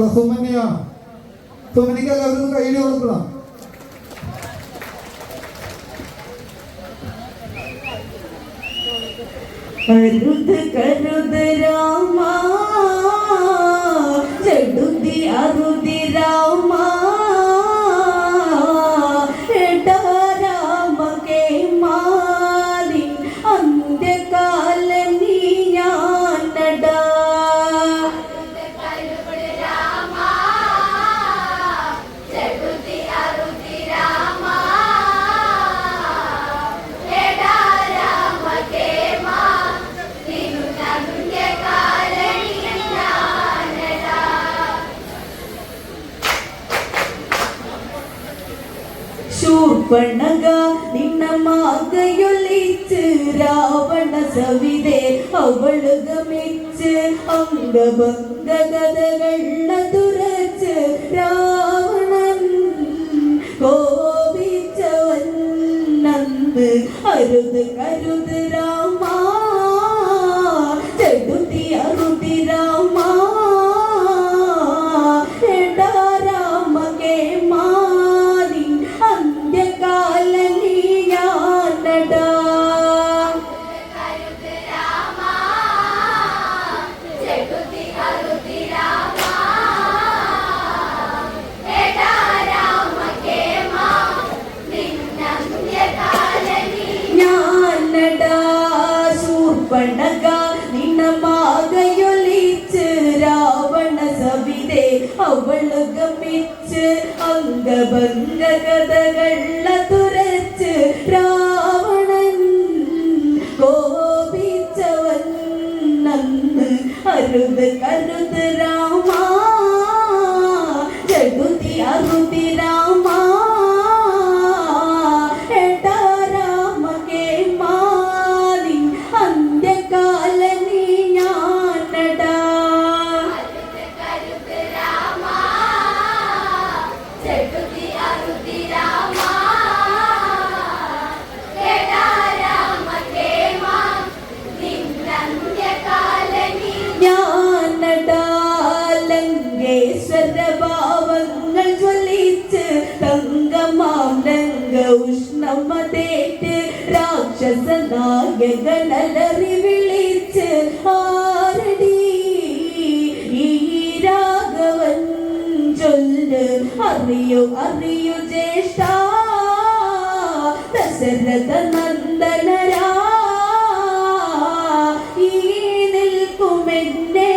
ആയിട്ടുള്ള സുമന്യാണ് സുമനിക്ക് എല്ലാവരും കയ്യിൽ കൊടുക്കണം. കരുത് രാമ ചെടുതി അരുതി രാമ രാവണ സവിതേ അവൾ ಅಂಗ ಭಂಗ കഥകള തുറച്ച് രാവണൻ കോപിച്ചവൻ നന്ദ് അരുത് കരുത് അംഗഭംഗ കഥകള തുരച്ച് രാവണൻ കോപിച്ചവൻ നന്ന് അരുത് കരുത് നായകനലറി വിളിച്ച് ആരടി? ഈ രാഘവൻ ചൊല്ല് അറിയോ അറിയോ ജ്യേഷ്ഠ ദശരഥ നന്ദനരാ. ഈ നിൽക്കുമെന്നെ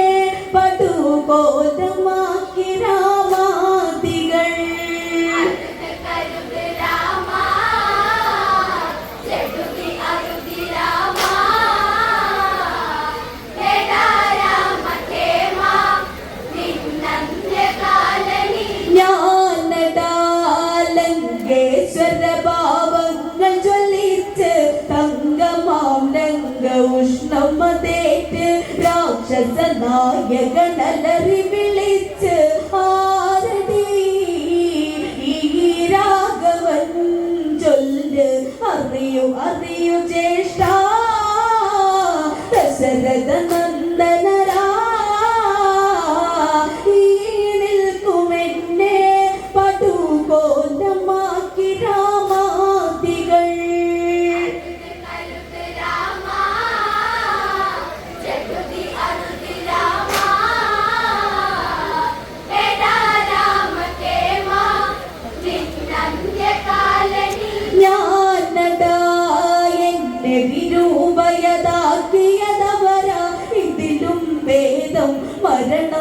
പടുബോധമാക്കി അറിയൂ അറിയൂ ജ്യേഷ്ഠ.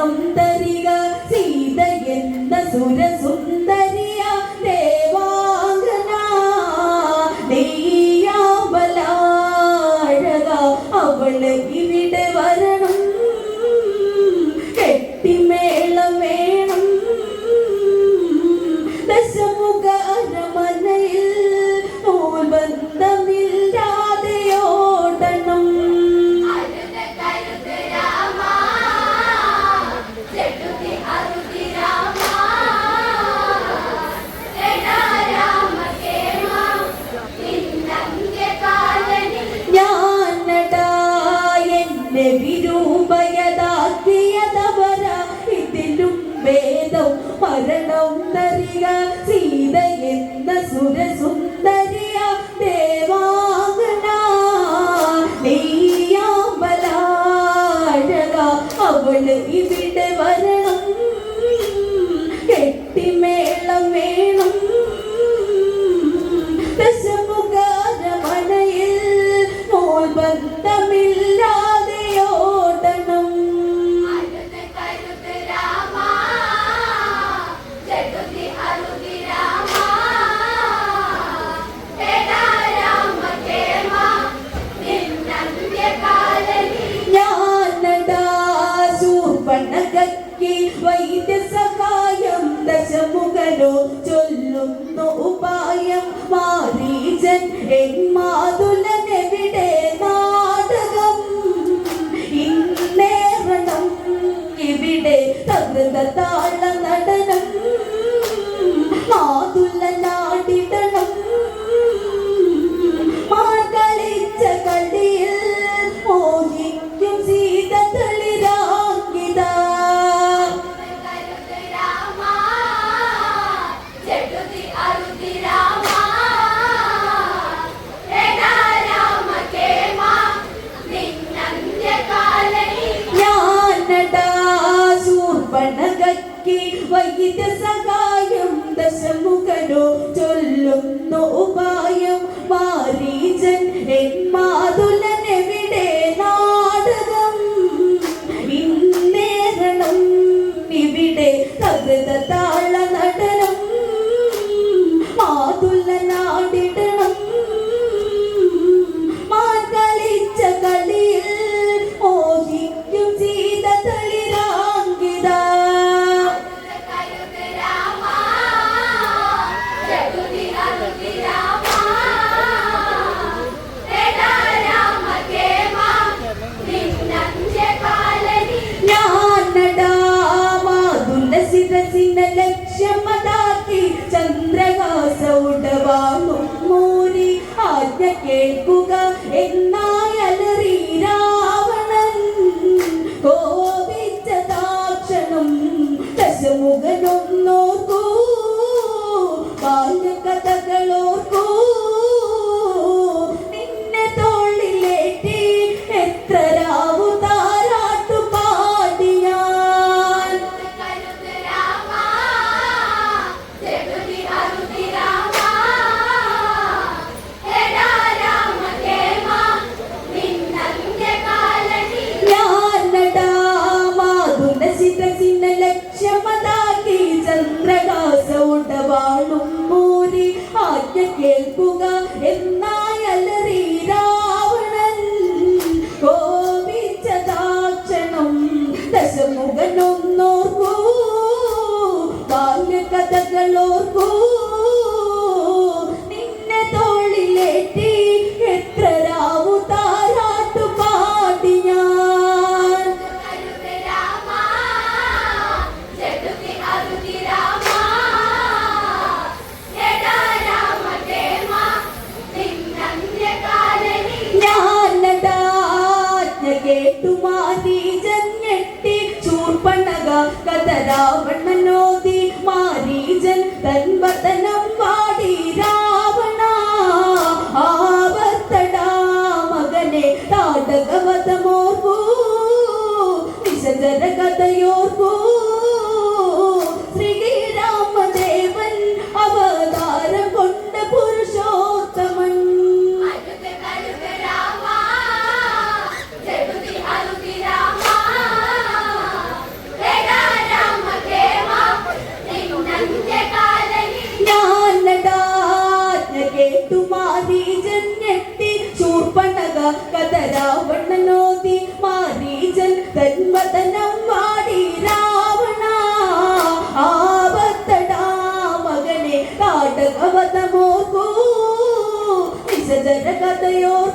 我们。ശരണൗന്തരിക സീത എന്ന സുരസുന്ദരിയ ദേവാംഗന നെയ്യാമ്പലാഴക അവൾ ഇവിടെ വരണം. കെട്ടിമേളം വേണം. ദശമുഖാരമണയിൽ മോൽബന്ധമില്ല el tiempo വതനം പാടി രാവണ ആവർത്തട മകനെ താടകവതമോർവൂ വിശജന കഥയോർവൂ tayo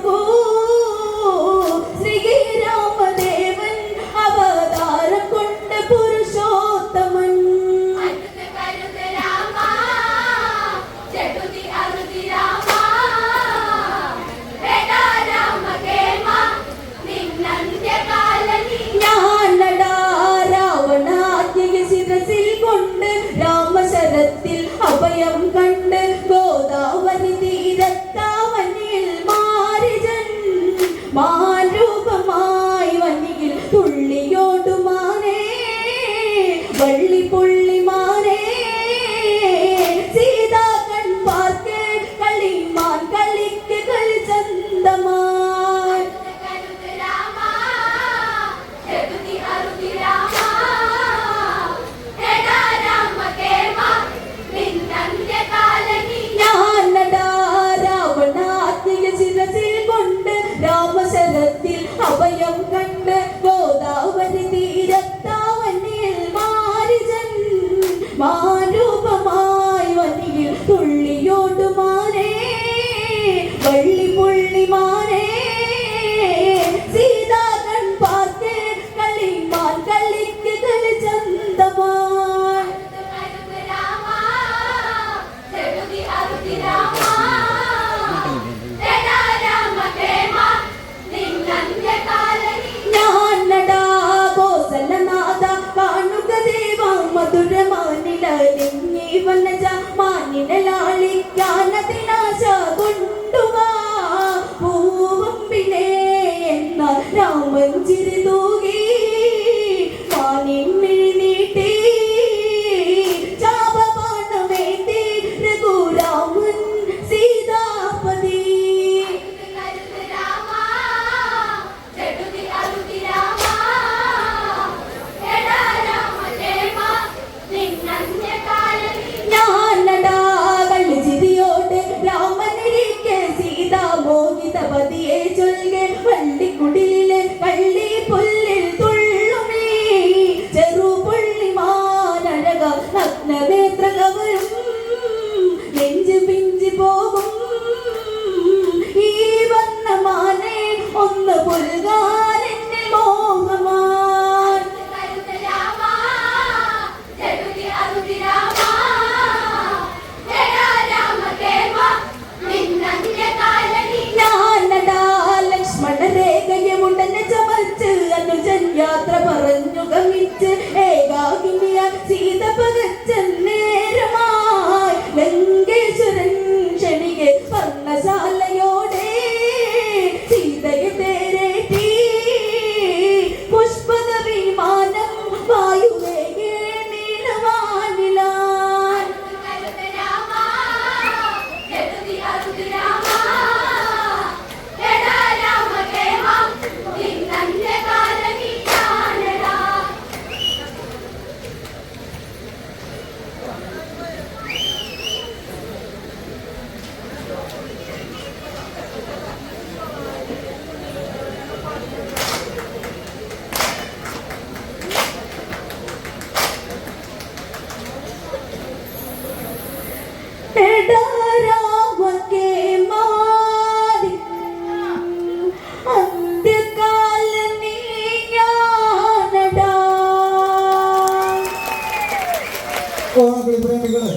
പ്രേമികളെ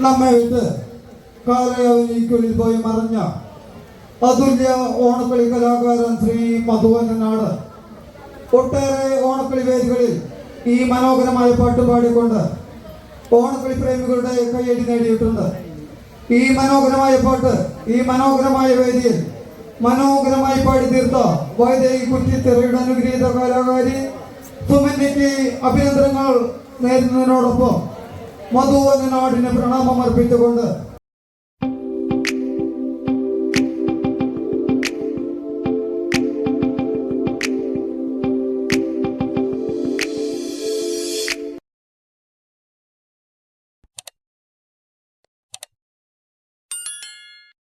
നമ്മെ വിട്ട് കാലയവനിക്കുള്ളിൽ പോയി മറഞ്ഞ അതുല്യ ഓണക്കളി കലാകാരൻ ശ്രീ മധുവനാട് ഒട്ടേറെ ഓണക്കളി വേദികളിൽ ഈ മനോഹരമായ പാട്ട് പാടിക്കൊണ്ട് ഓണക്കളി പ്രേമികളുടെ കയ്യടി നേടിയിട്ടുണ്ട്. ഈ മനോഹരമായ പാട്ട് ഈ മനോഹരമായ വേദിയിൽ മനോഹരമായി പാടി തീർത്ത വൈദേഹി കുറ്റിത്തെറിയുടെ അനുഗ്രഹീത കലാകാരി സുമന്യയ്ക്ക് അഭിനന്ദനങ്ങൾ നേരുന്നതിനോടൊപ്പം മധു എന്ന നാടിന് പ്രണാമം അർപ്പിച്ചുകൊണ്ട്